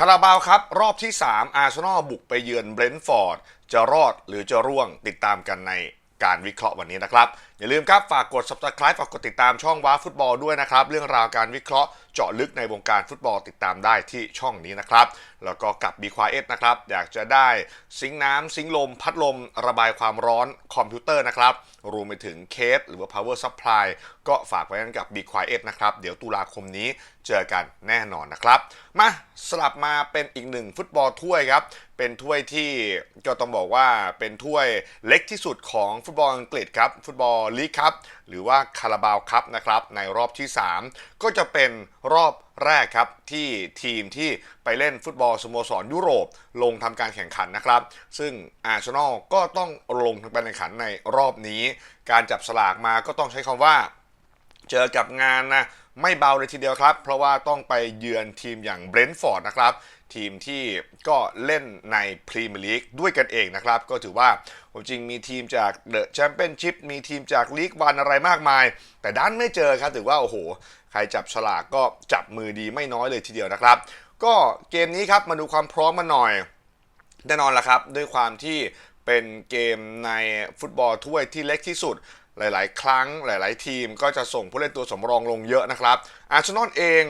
คาราบาวครับ รอบที่ 3 อาร์เซนอลบุกไปเยือนเบรนท์ฟอร์ด จะรอดหรือจะร่วงติดตามกันในการวิเคราะห์วันนี้นะครับอย่าลืมครับฝากกด subscribe ฝากกดติดตามช่องว้าฟุตบอลด้วยนะครับ เรื่องราวการวิเคราะห์เจาะลึกในวงการฟุตบอลติดตามได้ที่ช่องนี้นะครับ แล้วก็กับ b q u i e t นะครับ อยากจะได้ซิงน้ำซิงลม พัดลม ระบายความร้อนคอมพิวเตอร์นะครับ รวมไปถึงเคสหรือว่า power supply ก็ฝากไว้กันกับ b q u i e t นะครับ เดี๋ยวตุลาคมนี้เจอกันแน่นอนนะครับ มาสลับมาเป็นอีกหนึ่งฟุตบอลถ้วยครับเป็นถ้วยที่ก็ต้องบอกว่าเป็นถ้วยเล็กที่สุดของฟุตบอลอังกฤษครับฟุตบอลลีกครับหรือว่าคาราบาวครับนะครับในรอบที่ 3 ก็จะเป็นรอบแรกครับที่ทีมที่ไปเล่นฟุตบอลสโมสรยุโรปลงทำการแข่งขันนะครับ ซึ่งอาร์เซนอลก็ต้องลงทำการแข่งขันในรอบนี้ การจับสลากมาก็ต้องใช้คำว่า เจอกับงานนะไม่เบาเลยทีเดียวครับ เพราะว่าต้องไปเยือนทีมอย่างเบรนท์ฟอร์ดนะครับ ทีมที่ก็เล่นในพรีเมียร์ลีกด้วยกันเองนะครับ ก็ถือว่าผมจริงมีทีมจากเดอะแชมเปี้ยนชิพมีทีมจากลีกวันอะไรมากมาย แต่ด้านไม่เจอครับถือว่าโอ้โห ใครจับฉลากก็จับมือดีไม่น้อยเลยทีเดียวนะครับ ก็เกมนี้ครับมาดูความพร้อมมาหน่อยแน่นอนละครับ ด้วยความที่เป็นเกมในฟุตบอลถ้วยที่เล็กที่สุดหลาย ๆ ครั้งหลาย ๆ ทีมก็จะส่งผู้เล่นตัวสำรองลงเยอะนะครับอาร์เซนอลเอง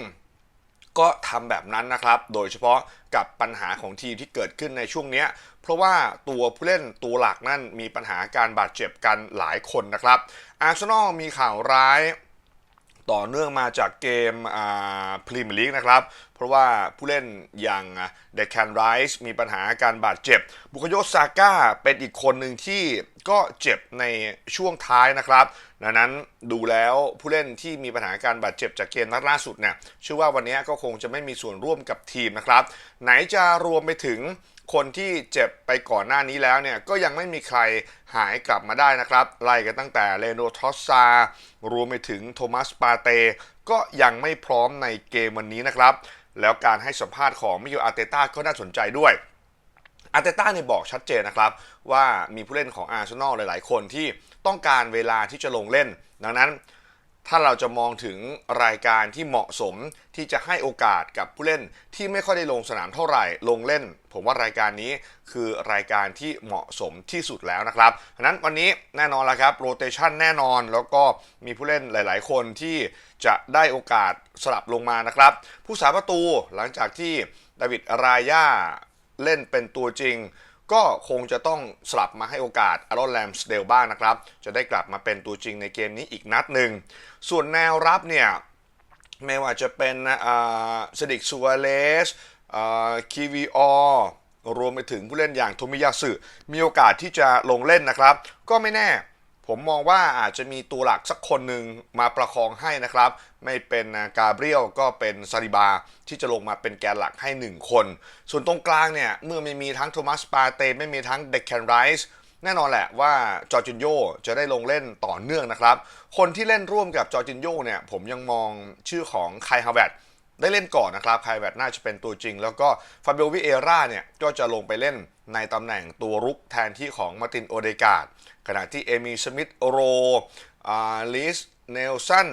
ก็ทำแบบนั้นนะครับ โดยเฉพาะกับปัญหาของทีมที่เกิดขึ้นในช่วงนี้ เพราะว่าตัวผู้เล่นตัวหลักนั่นมีปัญหาการบาดเจ็บกันหลายคนนะครับอาร์เซนอลมีข่าวร้าย ต่อเนื่องมาจากเกมพรีเมียร์ลีกนะครับ เพราะว่าผู้เล่นอย่างเดคแคนไรส์มีปัญหาการบาดเจ็บ บุคโยซาก้าเป็นอีกคนหนึ่งที่ก็เจ็บในช่วงท้ายนะครับดังนั้นดูแล้วผู้เล่นที่มีปัญหาการบาดเจ็บจากเกมนัดล่าสุดเนี่ยเชื่อว่าวันนี้ก็คงจะไม่มีส่วนร่วมกับทีมนะครับ ไหนจะรวมไปถึง คนที่เจ็บไปก่อนหน้านี้แล้วเนี่ยก็ยังไม่มีใครหายกลับมาได้นะครับ ไล่กันตั้งแต่เลโนทอสซารวมไปถึงโทมัสปาเตก็ยังไม่พร้อมในเกมวันนี้นะครับ แล้วการให้สัมภาษณ์ของมิโยอาเตต้าก็น่าสนใจด้วยอาร์เตต้าเนี่ยบอกชัดเจนนะครับ ว่ามีผู้เล่นของอาร์เซนอลหลาย ๆ คนที่ต้องการเวลาที่จะลงเล่น ดังนั้น ถ้าเราจะมองถึงรายการที่เหมาะสมที่จะให้โอกาสกับผู้เล่นที่ไม่ค่อยได้ลงสนามเท่าไหร่ลงเล่น ผมว่ารายการนี้คือรายการที่เหมาะสมที่สุดแล้วนะครับฉะนั้นวันนี้แน่นอนแล้วครับโรเตชันแน่นอนแล้วก็มีผู้เล่นหลาย ๆ คนที่จะได้โอกาสสลับลงมานะครับ ผู้สาประตูหลังจากที่ดาวิดรายาเล่นเป็นตัวจริง ก็คงจะต้องสลับมาให้โอกาสอารอนแลมสเดลบ้างนะครับ จะได้กลับมาเป็นตัวจริงในเกมนี้อีกนัดหนึ่ง ส่วนแนวรับเนี่ยไม่ว่าจะเป็นเซดิกซัวเลสคีวีออรวมไปถึงผู้เล่นอย่างโทมิยาสึมีโอกาสที่จะลงเล่นนะครับ ก็ไม่แน่ ผมมองว่าอาจจะมีตัวหลักสักคนหนึ่งมาประคองให้นะครับ ไม่เป็นกาเบรียลก็เป็นซาริบาที่จะลงมาเป็นแกนหลักให้ 1 คน ส่วนตรงกลางเนี่ย เมื่อไม่มีทั้งโทมัสปาเตไม่มีทั้งเด็กแคนไรส์แน่นอนแหละว่าจอร์จินโยจะได้ลงเล่นต่อเนื่องนะครับ คนที่เล่นร่วมกับจอร์จินโยเนี่ย ผมยังมองชื่อของไคฮาเวตได้เล่นก่อนนะครับไคฮาเวตน่าจะเป็นตัวจริง แล้วก็ฟาเบลวิเอร่าเนี่ยก็จะลงไปเล่น ในตำแหน่งตัวรุกแทนที่ของมาร์ตินโอเดกาดขณะที่เอมีสมิธโรลิสเนลสัน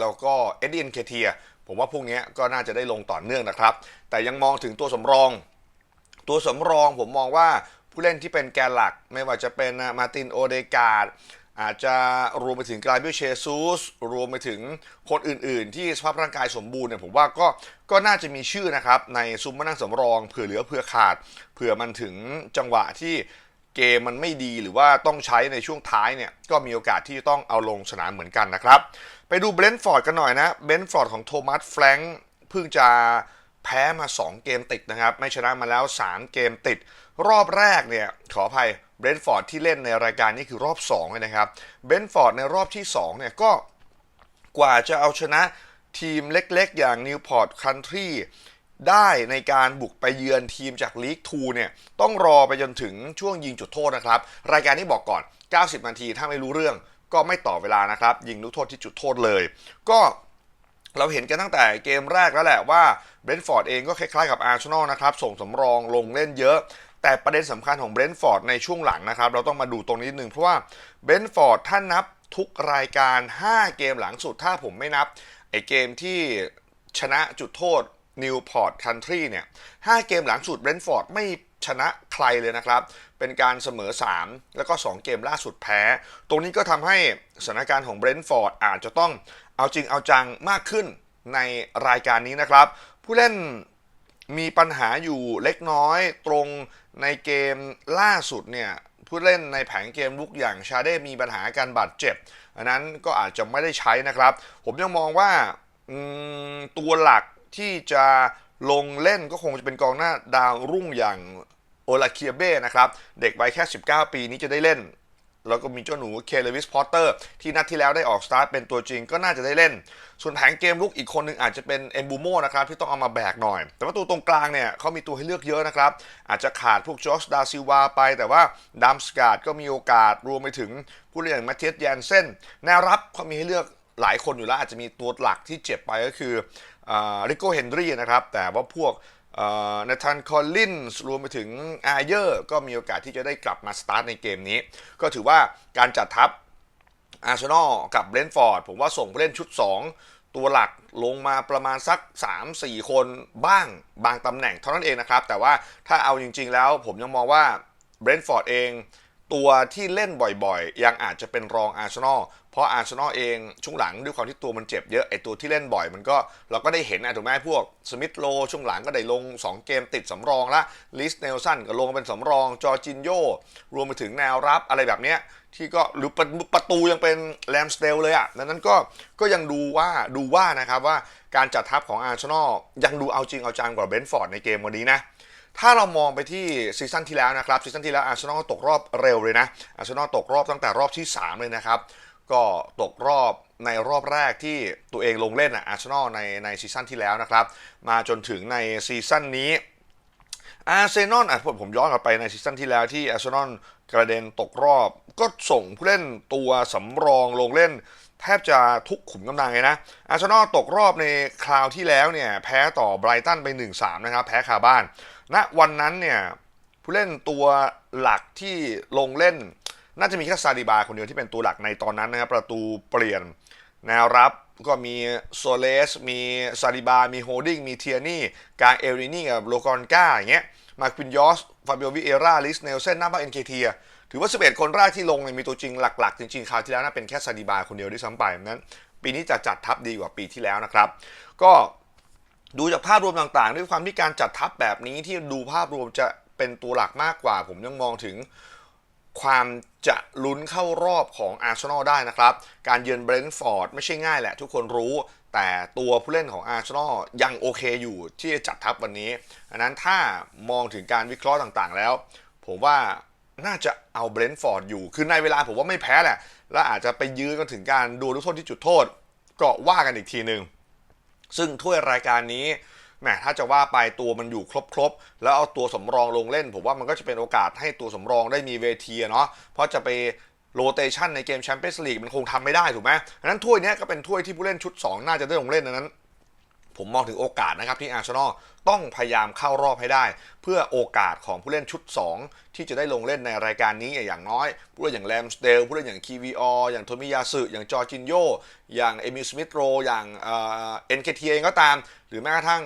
แล้วก็เอ็ดดินเคเทียผมว่าพวกนี้ก็น่าจะได้ลงต่อเนื่องนะครับ แต่ยังมองถึงตัวสำรอง ตัวสำรองผมมองว่าผู้เล่นที่เป็นแกนหลักไม่ว่าจะเป็นมาตินโอเดกาด อาจจะรวมไปถึงกลายบิเชซูสรวมไปถึงคนอื่นๆ ที่สภาพร่างกายสมบูรณ์เนี่ยผมว่าก็ก็น่าจะมีชื่อนะครับ ในซุ้มมานั่งสำรองเผื่อเหลือเผื่อขาด เผื่อมันถึงจังหวะที่เกมมันไม่ดีหรือว่าต้องใช้ในช่วงท้ายเนี่ยก็มีโอกาสที่ต้องเอาลงสนามเหมือนกันนะครับ ไปดูเบรนท์ฟอร์ดกันหน่อยนะเบรนท์ฟอร์ดของโทมัสแฟรงค์เพิ่งจะ แพ้มา 2 เกมติดนะครับ ไม่ชนะมาแล้ว 3 เกมติด รอบแรกเนี่ยขออภัยเบรนท์ฟอร์ดที่เล่นในรายการนี้คือรอบ2เลยนะครับเบรนท์ฟอร์ดในรอบที่2เนี่ยก็กว่าจะเอาชนะทีมเล็กๆ อย่างนิวพอร์ตคันทรีได้ในการบุกไปเยือนทีมจากลีก2เนี่ยต้องรอไปจนถึงช่วงยิงจุดโทษนะครับ รายการนี้บอกก่อน 90 นาทีถ้าไม่รู้เรื่อง ก็ไม่ต่อเวลานะครับ ยิงลูกโทษที่จุดโทษเลย ก็ เราเห็นกันตั้งแต่เกมแรกแล้วแหละว่าเบรนท์ฟอร์ดเองก็คล้ายๆกับอาร์เซนอลนะครับ ส่งสำรองลงเล่นเยอะแต่ประเด็นสำคัญของเบรนท์ฟอร์ดในช่วงหลังนะครับ เราต้องมาดูตรงนี้นิดนึงเพราะว่าเบรนท์ฟอร์ดถ้านับทุกรายการ 5 เกมหลังสุดถ้าผมไม่นับ ไอเกมที่ชนะจุดโทษนิวพอร์ตคันทรีเนี่ย5เกมหลังสุดเบรนท์ฟอร์ดไม่ชนะใครเลยนะครับ เป็นการเสมอ 3 แล้วก็ 2 เกมล่าสุดแพ้ ตรงนี้ก็ทำให้สถานการณ์ของเบรนท์ฟอร์ดอาจจะต้อง เอาจริงเอาจังมากขึ้นในรายการนี้นะครับ ผู้เล่นมีปัญหาอยู่เล็กน้อยตรงในเกมล่าสุดเนี่ยผู้เล่นในแผงเกมลุกอย่างชาเด้มีปัญหาการบาดเจ็บ อันนั้นก็อาจจะไม่ได้ใช้นะครับ ผมยังมองว่าตัวหลักที่จะลงเล่นก็คงจะเป็นกองหน้าดาวรุ่งอย่างโอลาเคียเบ้นะครับ เด็กวัยแค่ 19 ปีนี้จะได้เล่น แล้วก็มีเจ้าหนูเคเลวิสพอตเตอร์ที่นัดที่แล้วได้ออกสตาร์ทเป็นตัวจริงก็น่าจะได้เล่น ส่วนแผงเกมลุกอีกคนหนึ่งอาจจะเป็นเอมบูโมนะครับที่ต้องเอามาแบกหน่อย แต่ว่าตัวตรงกลางเนี่ยเขามีตัวให้เลือกเยอะนะครับ อาจจะขาดพวกจอร์จดาซิวาไป แต่ว่าดัมสกาดก็มีโอกาสรวมไปถึงผู้เล่นอย่างมทเทียสแยนเซนแนวรับเขามีให้เลือกหลายคนอยู่แล้วอาจจะมีตัวหลักที่เจ็บไปก็คือริโก้เฮนรี่นะครับแต่ว่าพวก นาธานคอลลินส์รวมไปถึงอาเยอร์ก็มีโอกาสที่จะได้กลับมาสตาร์ทในเกมนี้ ก็ถือว่าการจัดทัพอาร์เซนอลกับเบรนท์ฟอร์ดผมว่าส่งผู้เล่นชุด 2 ตัวหลักลงมาประมาณสัก 3-4 คนบ้างบางตำแหน่งเท่านั้นเองนะครับ แต่ว่าถ้าเอาจริงๆแล้วผมยังมองว่าเบรนท์ฟอร์ดเอง ตัวที่เล่นบ่อยๆ ยังอาจจะเป็นรองอาร์เซนอลเพราะอาร์เซนอลเองช่วงหลังด้วยความที่ตัวมันเจ็บเยอะไอตัวที่เล่นบ่อยมันก็เราก็ได้เห็นนะถูกไหมพวกสมิธโลช่วงหลังก็ได้ลง 2 เกมติดสำรองละลิสเนลสันก็ลงเป็นสำรองจอร์จินโยรวมไปถึงแนวรับอะไรแบบเนี้ยที่ก็หรือประประตูยังเป็นแรมสเตลเลยอะ่ะดังนั้นก็ก็ยังดูว่าดูว่านะครับว่าการจัดทัพของอาร์เซนอลยังดูเอาจริงเอาจังกว่าเบนท์ฟอร์ดในเกมวันนี้นะ ถ้าเรามองไปที่ซีซั่นที่แล้วนะครับซีซั่นที่แล้วอาร์เซนอลตกรอบเร็วเลยนะอาร์เซนอลตกรอบตั้งแต่รอบที่ 3 เลยนะครับ ก็ตกรอบในรอบแรกที่ตัวเองลงเล่นอะอาร์เซนอลในในซีซั่นที่แล้วนะครับ มาจนถึงในซีซั่นนี้อาร์เซนอลอะผมผมย้อนกลับไปในซีซั่นที่แล้วที่อาร์เซนอลกระเด็นตกรอบ ก็ส่งผู้เล่นตัวสำรองลงเล่น แทบจะทุกขุมกำลังเลยนะ อาร์เซนอลตกรอบในคราวที่แล้วเนี่ยแพ้ต่อไบรตันไป 1-3 นะครับ แพ้คาบ้านณวันนั้นเนี่ยผู้เล่นตัวหลักที่ลงเล่น น่าจะมีแค่ซาดิบาคนเดียวที่เป็นตัวหลักในตอนนั้นนะครับ ประตูเปลี่ยนแนวรับก็มีโซเลส มีซาดิบา มีโฮดิ้ง มีเทียนี่ กางเอรินี่กับโลกอนกาอย่างเงี้ย มาควินยอส ฟาบิโอวิเอราลิส เนลเซนหน้าบ้านเอ็นเคทีย ถือว่า 11 คนแรกที่ลงเนี่ยมีตัวจริงหลักๆ จริงๆ คราวที่แล้วน่าเป็นแค่ซาดิบาคนเดียวด้วยซ้ำไปนั้น ปีนี้จะจัดทัพดีกว่าปีที่แล้วนะครับ ก็ดูจากภาพรวมต่างๆ ด้วยความที่การจัดทัพแบบนี้ที่ดูภาพรวมจะเป็นตัวหลักมากกว่า ผมยังมองถึงความจะลุ้นเข้ารอบของอาร์เซนอลได้นะครับ การเยือนเบรนท์ฟอร์ดไม่ใช่ง่ายแหละ ทุกคนรู้ แต่ตัวผู้เล่นของอาร์เซนอลยังโอเคอยู่ที่จะจัดทัพวันนี้อันนั้นถ้ามองถึงการวิเคราะห์ต่างๆแล้ว ผมว่า น่าจะเอาเบรนท์ฟอร์ดอยู่ คือในเวลาผมว่าไม่แพ้แหละ และอาจจะไปยื้อกันถึงการดูลูกโทษที่จุดโทษ ก็ว่ากันอีกทีหนึ่ง ซึ่งถ้วยรายการนี้แหมถ้าจะว่าไปตัวมันอยู่ครบๆ แล้วเอาตัวสำรองลงเล่น ผมว่ามันก็จะเป็นโอกาสให้ตัวสำรองได้มีเวทีเนาะ เพราะจะไปโรเตชันในเกมแชมเปี้ยนส์ลีกมันคงทำไม่ได้ถูกไหมอันนั้นถ้วยนี้ก็เป็นถ้วยที่ผู้เล่นชุด 2 น่าจะได้ลงเล่นดังนั้น ผมมองถึงโอกาสนะครับที่อาร์เซนอลต้องพยายามเข้ารอบให้ได้ เพื่อโอกาสของผู้เล่นชุด 2 ที่จะได้ลงเล่นในรายการนี้อย่างน้อย ผู้เล่นอย่างแรมสเดลผู้เล่นอย่างคีวีอออย่างโทมิยาสึอย่างจอร์จินโยอย่างเอมิลสมิธโรอย่างเอ็นเคทีเองก็ตาม หรือแม้กระทั่ง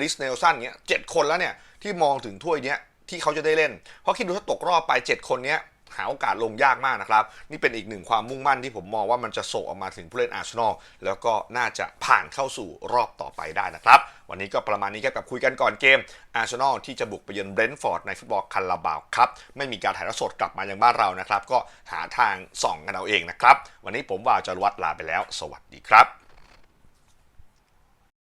ลิสเนลสันเนี้ยเจ็ดคนแล้วเนี่ยที่มองถึงถ้วยเนี้ยที่เขาจะได้เล่น เพราะคิดดูถ้าตกรอบไป 7 คนเนี้ย หาโอกาสลงยากมากนะครับ นี่เป็นอีกหนึ่งความมุ่งมั่นที่ผมมองว่ามันจะส่งออกมาถึงผู้เล่นอาร์เซนอลแล้วก็น่าจะผ่านเข้าสู่รอบต่อไปได้นะครับ วันนี้ก็ประมาณนี้ครับกับคุยกันก่อนเกมอาร์เซนอลที่จะบุกไปเยือนเบรนท์ฟอร์ดในฟุตบอลคันลาบาวครับไม่มีการถ่ายทอดสดกลับมายังบ้านเรานะครับ ก็หาทางส่องกันเอาเองนะครับ วันนี้ผมว่าจะวัดลาไปแล้ว สวัสดีครับ